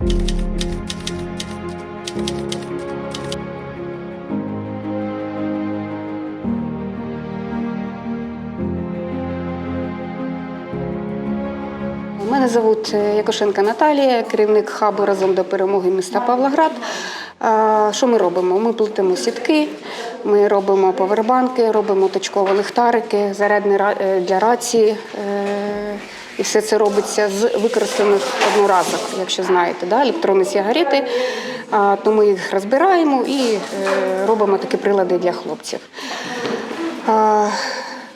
Мене звуть е, Якошенка Наталія, керівник хабу разом до перемоги міста Павлоград. Що ми робимо? Ми плетемо сітки, ми робимо повербанки, робимо точкові ліхтарики, зарядні е, для рації. І все це робиться з використаних одноразок, якщо знаєте, да? електронні сигарети. То ми їх розбираємо і е, робимо такі прилади для хлопців.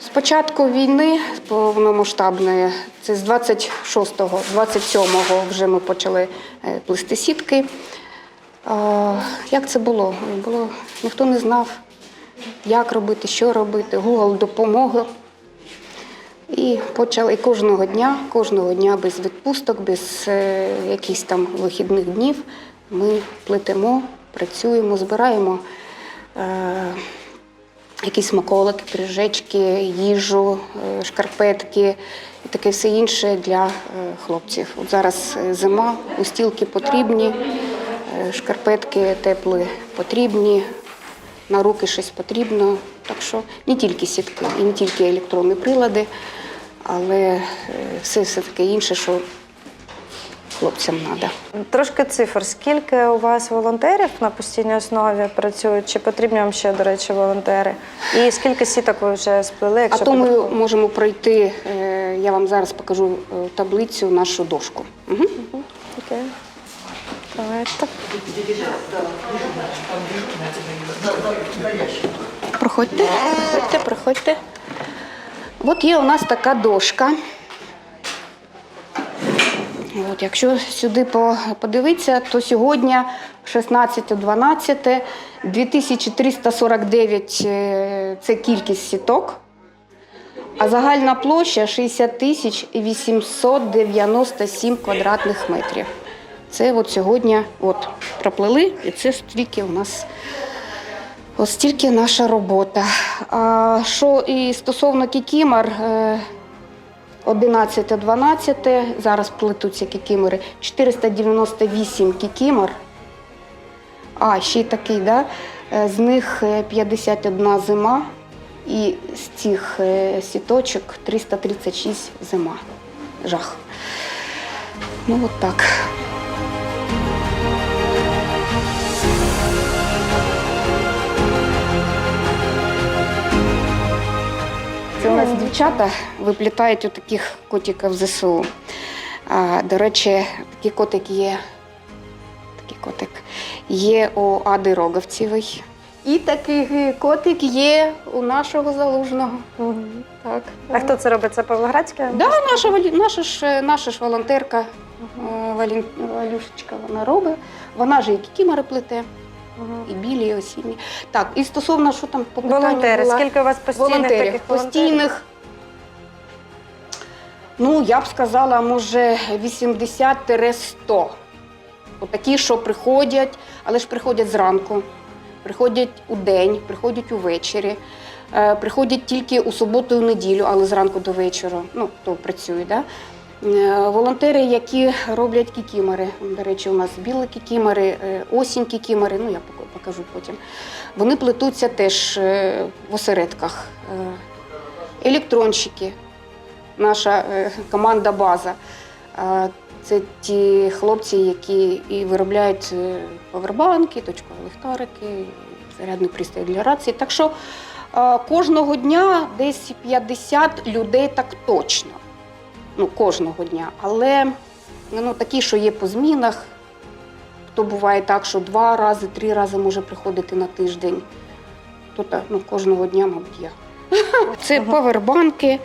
З початку війни повномасштабної, це з 26-го, 27-го вже ми почали е, плести сітки. Як це було? було? Ніхто не знав, як робити, що робити. Google допомога. І почали кожного дня, кожного дня без відпусток, без е, якихось там вихідних днів. Ми плетемо, працюємо, збираємо. Е, якісь смаколики, пиріжечки, їжу, е, шкарпетки і таке все інше для е, хлопців. От зараз е, зима, устілки потрібні, е, шкарпетки теплі потрібні, на руки щось потрібно. Так що не тільки сітки і не тільки електронні прилади, але е, все, все таке інше, що хлопцям треба. Трошки цифр. Скільки у вас волонтерів на постійній основі працюють? Чи потрібні вам ще, до речі, волонтери? І скільки сіток ви вже сплели? А то ми можемо пройти, е, я вам зараз покажу е, таблицю, нашу дошку. Угу. Окей. Давайте. Проходьте, проходьте, проходьте. От є у нас така дошка. От, якщо сюди подивитися, то сьогодні 16.12, 2349 е, це кількість сіток, а загальна площа 60 тисяч 897 квадратних метрів. Це от сьогодні от, проплели, і це стільки у нас Ось стільки наша робота. А що і стосовно кікімор, е, 11-12, зараз плетуться кікімори, 498 кікімор. А, ще й такий, да? е, з них е, 51 зима, і з цих е, сіточок 336 зима. Жах. Ну, от так. Нас дівчата виплітають отаких котиків ЗСУ. А, до речі, такий котик є. Такий котик є у Ади Роговцевої. І такий котик є у нашого залужного. Так. А хто це робить? Це Павлоградське? Да, наша, валі- наша, ж, наша ж волонтерка е, Валін, Валюшечка вона робить. Вона ж і кікімори плете. І білі, і осінні. Так, і стосовно, що там по питанню Волонтери. була- Скільки у вас постійних волонтерів, таких волонтерів? постійних. Ну, я б сказала, може, 80-100. Отакі, що приходять, але ж приходять зранку, приходять у день, приходять увечері, е, приходять тільки у суботу і неділю, але зранку до вечора. Ну, хто працює, да? Е, Волонтери, які роблять кікімори. До речі, у нас білі кікімори, е, осінь кікімори, ну я покажу потім. Вони плетуться теж е, в осередках. Електронщики, наша команда база. Це ті хлопці, які і виробляють павербанки, точкові ліхтарики, зарядний пристрій для рації. Так що кожного дня десь 50 людей так точно. Ну, кожного дня. Але ну, такі, що є по змінах, то буває так, що два рази, три рази може приходити на тиждень. То так, ну, кожного дня, мабуть, я. Це павербанки,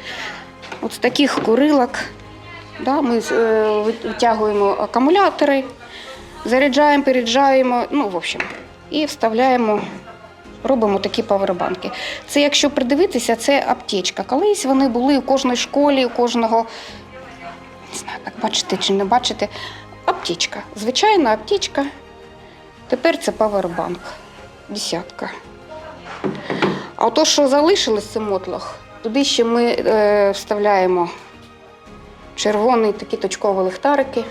от з таких курилок. Да, ми е, витягуємо акумулятори, заряджаємо, переджаємо, ну, в общем, і вставляємо, робимо такі павербанки. Це, якщо придивитися, це аптечка. Колись вони були у кожній школі, у кожного, не знаю, так бачите чи не бачите, аптечка. Звичайна аптечка. Тепер це павербанк. Десятка. А то, що залишилось, це мотлох. Туди ще ми е, вставляємо червоний такі точкові ліхтарики.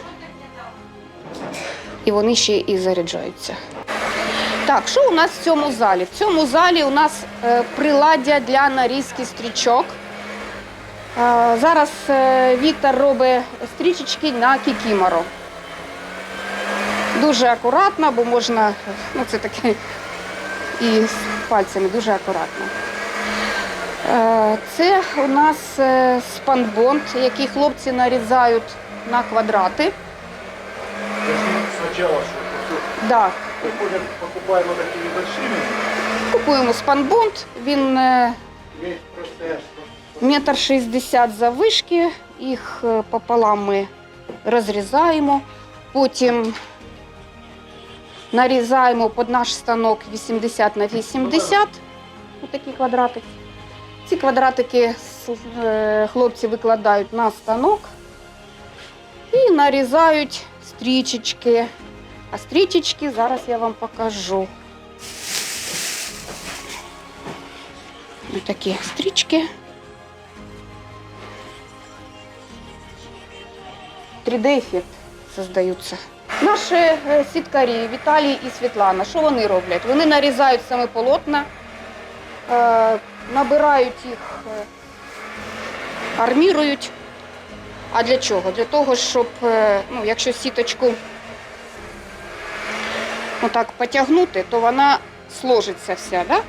і вони ще і заряджаються. Так, що у нас в цьому залі? В цьому залі у нас е, приладдя для нарізки стрічок. Зараз е, Віктор робить стрічечки на кікіморо. Дуже акуратно, бо можна, ну це таке і з пальцями дуже акуратно. Е, Це у нас е, спанбонд, який хлопці нарізають на квадрати. Что Да. приходят, покупаем вот такими большими. Купуємо спанбонд, він Есть просто метр шістдесят завишки, їх е, пополам ми розрізаємо, потім нарізаємо під наш станок 80 на 80, отакі квадратики. Ці квадратики е, хлопці викладають на станок і нарізають стрічечки. А стрічечки зараз я вам покажу. Ось такі стрічки. 3D-ефект создаються. Наші е, сіткарі Віталій і Світлана, що вони роблять? Вони нарізають саме полотна, е, набирають їх, е, армірують. А для чого? Для того, щоб, ну, якщо сіточку отак потягнути, то вона сложиться вся, да?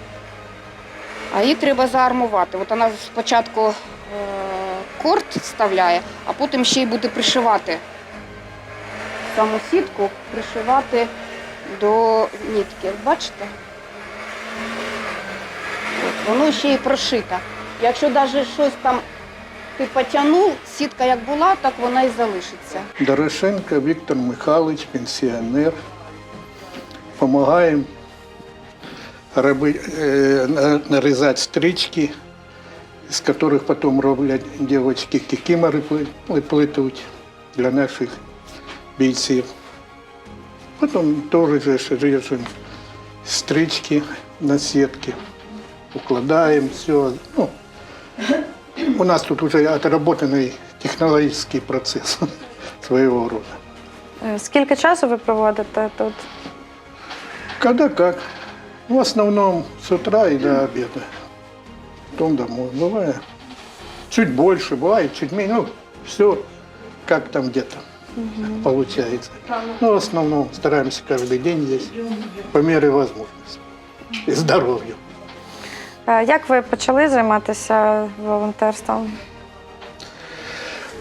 а її треба заармувати. От вона спочатку корт вставляє, а потім ще й буде пришивати саму сітку, пришивати до нитки. Бачите? От, воно ще й прошито. Якщо навіть щось там ти потягнув, сітка як була, так вона і залишиться. Дорошенко Віктор Михайлович, пенсіонер. Помагаємо роби- е, нарізати стрічки, з яких потім роблять дівчатки кікімори пли- плетуть для наших бійців. Потім теж ріжемо стрічки на сітки, укладаємо все. Ну, у нас тут вже отработанный технологический процесс своего рода. Е, Скільки часу ви проводите тут? Когда как. В основном с утра и до обеда. Потом домой. Бывает чуть больше, бывает чуть меньше. Ну, все как там где-то получается. Но в основном стараемся каждый день здесь по мере возможности. И здоровью. Е, Як ви почали займатися волонтерством?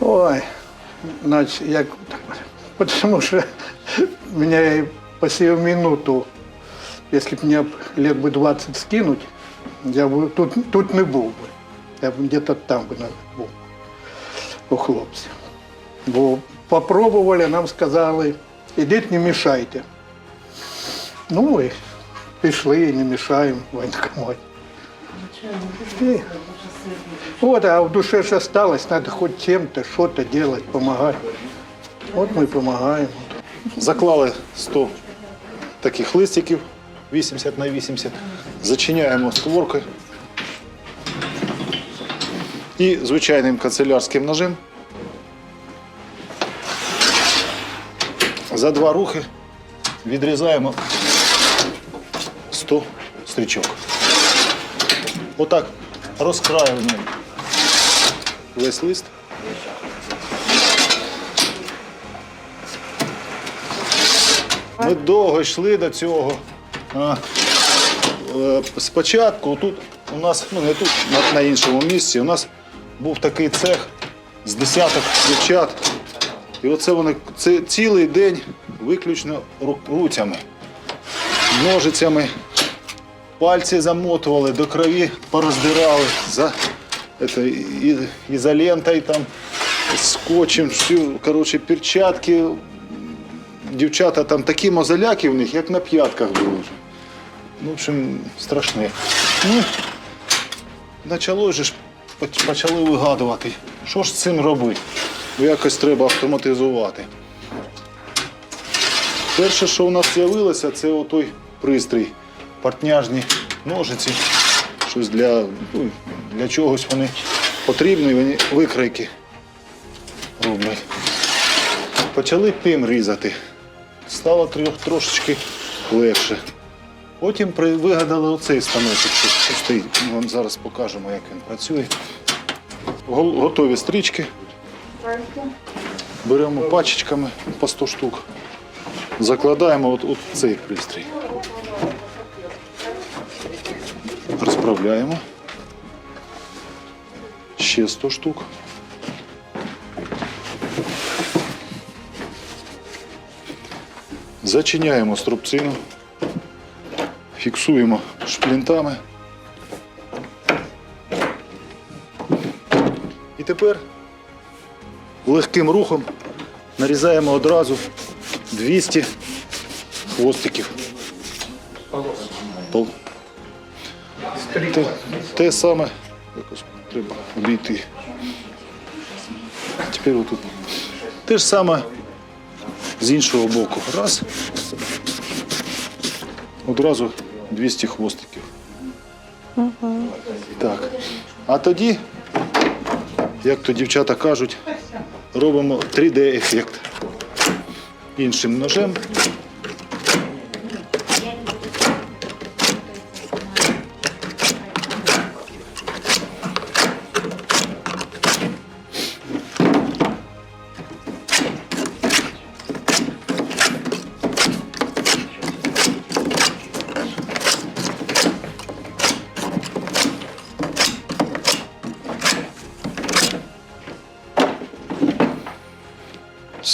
Ой, значит, я, потому что меня по сию минуту, если бы мне лет бы 20 скинуть, я бы тут, тут не був би. Я б где-то там би був у хлопців. Бо попробували, нам сказали, ідіть не мішайте. Ну і пішли, не мішаємо воєнкоматі. Вот, а в душе же осталось, надо хоть чем-то, что-то делать, помогать. Вот мы и помогаем. Заклали 100 таких листиків 80 на 80. Зачиняємо створки. І звичайним канцелярським ножем. За два рухи відрізаємо 100 стрічок. Отак розкраюємо весь лист. Ми довго йшли до цього. Е, Спочатку тут у нас, ну не тут, на, іншому місці, у нас був такий цех з десяток дівчат. І оце вони це цілий день виключно ру- руцями, ножицями, пальці замотували, до крові пороздирали, за, і, ізолентою там, скотчем, всю, коротше, перчатки, дівчата там такі мозоляки в них, як на п'ятках були. Ну, в общем, страшне. Ну, почало же ж почали вигадувати, що ж з цим робити. Якось треба автоматизувати. Перше, що у нас з'явилося, це отой пристрій. Партняжні ножиці. Щось для, ну, для чогось вони потрібні, вони викройки роблять. Почали тим різати. стало трьох- трошечки легше. Потім вигадали оцей станочок, що. Ми вам зараз покажемо, як він працює. Готові стрічки. Беремо пачечками по 100 штук. Закладаємо от, от цей пристрій. Розправляємо. Ще 100 штук. Зачиняємо струбцину, фіксуємо шплінтами. І тепер легким рухом нарізаємо одразу 200 хвостиків. Те, те саме якось треба обійти. Тепер отут. Те ж саме з іншого боку. Раз. Одразу 200 хвостиків. Так. А тоді, як то дівчата кажуть, робимо 3D-ефект. Іншим ножем.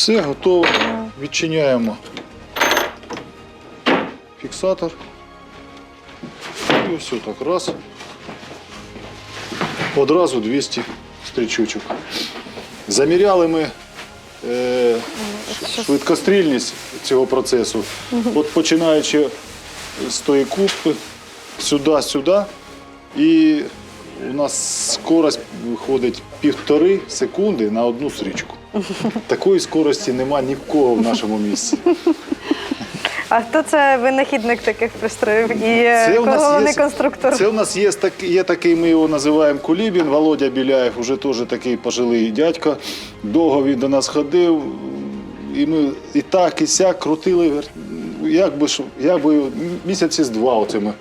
Все готово. Відчиняємо фіксатор. І ось так раз. Одразу 200 стрічучок. Заміряли ми е, швидкострільність цього процесу. От починаючи з тої кубки, сюди-сюди. І у нас скорость виходить півтори секунди на одну стрічку. Такої скорості нема ні в кого в нашому місці. А хто це винахідник таких пристроїв і е, кого головний конструктор? Це у нас є, так- є такий, ми його називаємо Кулібін, Володя Біляєв, уже теж такий пожилий дядько. Довго він до нас ходив. І ми і так, і сяк крутили. Як би, як би місяці з два оце ми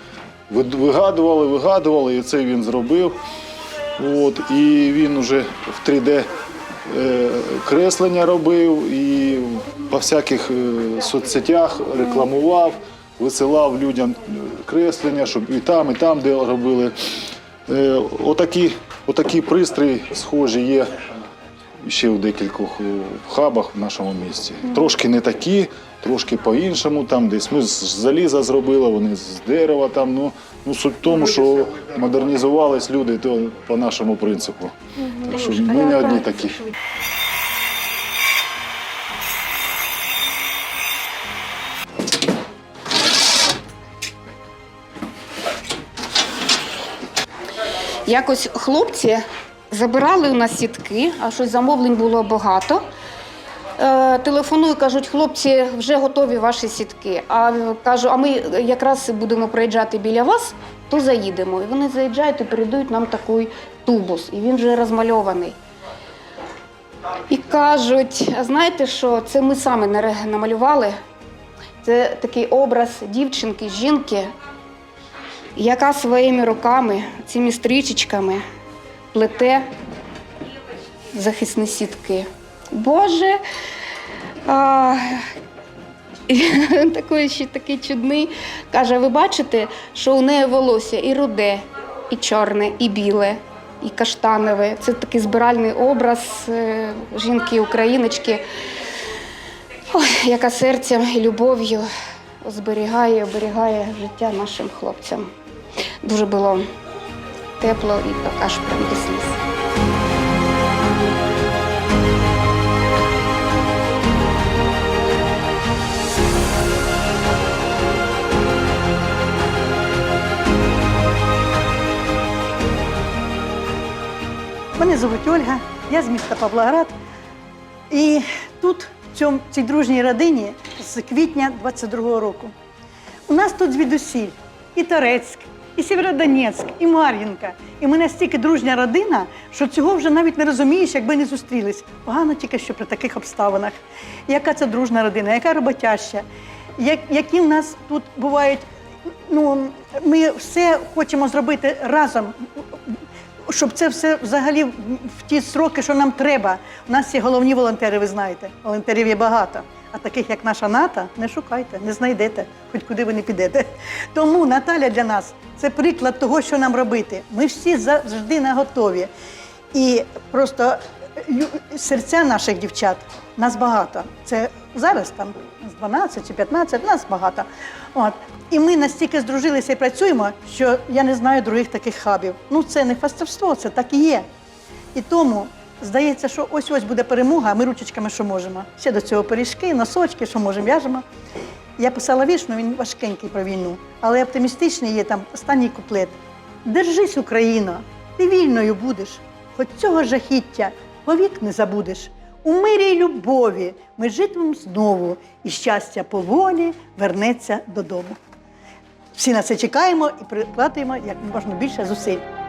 ви- вигадували, вигадували, і це він зробив. От, і він уже в 3D е, креслення робив і по всяких е, соцсетях рекламував, висилав людям е, креслення, щоб і там, і там, де робили. Е, Отакі, отакі пристрої схожі є ще в декількох е, хабах в нашому місті. Трошки не такі, трошки по-іншому. Там десь ми з заліза зробили, вони з дерева там. Ну, ну суть в тому, що модернізувались люди то по нашому принципу. Так що ми не одні такі. Якось хлопці забирали у нас сітки, а щось замовлень було багато. Е, Телефоную, кажуть, хлопці, вже готові ваші сітки. А кажу, а ми якраз будемо проїжджати біля вас, то заїдемо. І вони заїжджають і передають нам такий тубус, і він вже розмальований. І кажуть, а знаєте що, це ми самі намалювали. Це такий образ дівчинки, жінки, яка своїми руками, цими стрічечками плете захисні сітки. Боже, а, такий ще такий чудний. Каже, ви бачите, що у неї волосся і руде, і чорне, і біле, і каштанове. Це такий збиральний образ е, жінки-україночки, яка серцем і любов'ю зберігає, оберігає життя нашим хлопцям. Дуже було тепло і аж прям сліз. Мене звуть Ольга, я з міста Павлоград. І тут, в цій дружній родині, з квітня 22-го року. У нас тут звідусіль і Торецьк, і Сєвєродонецьк, і Мар'їнка. І ми настільки дружня родина, що цього вже навіть не розумієш, якби не зустрілись. Погано тільки що при таких обставинах. Яка це дружна родина, яка роботяща, як, які в нас тут бувають. Ну, ми все хочемо зробити разом, щоб це все взагалі в ті сроки, що нам треба. У нас є головні волонтери, ви знаєте. Волонтерів є багато. А таких, як наша НАТО, не шукайте, не знайдете, хоч куди ви не підете. Тому Наталя для нас це приклад того, що нам робити. Ми всі завжди наготові. І просто е, серця наших дівчат нас багато. Це зараз там з 12 чи 15, нас багато. От. І ми настільки здружилися і працюємо, що я не знаю других таких хабів. Ну це не фастовство, це так і є. І тому здається, що ось ось буде перемога, а ми ручечками що можемо. Ще до цього пиріжки, носочки, що можемо, в'яжемо. Я писала вірш, ну він важкенький про війну, але оптимістичний є там останній куплет. Держись, Україно, ти вільною будеш, хоч цього жахіття повік не забудеш. У мирі й любові ми житимемо знову, і щастя поволі вернеться додому. Всі на це чекаємо і прикладаємо як можна більше зусиль.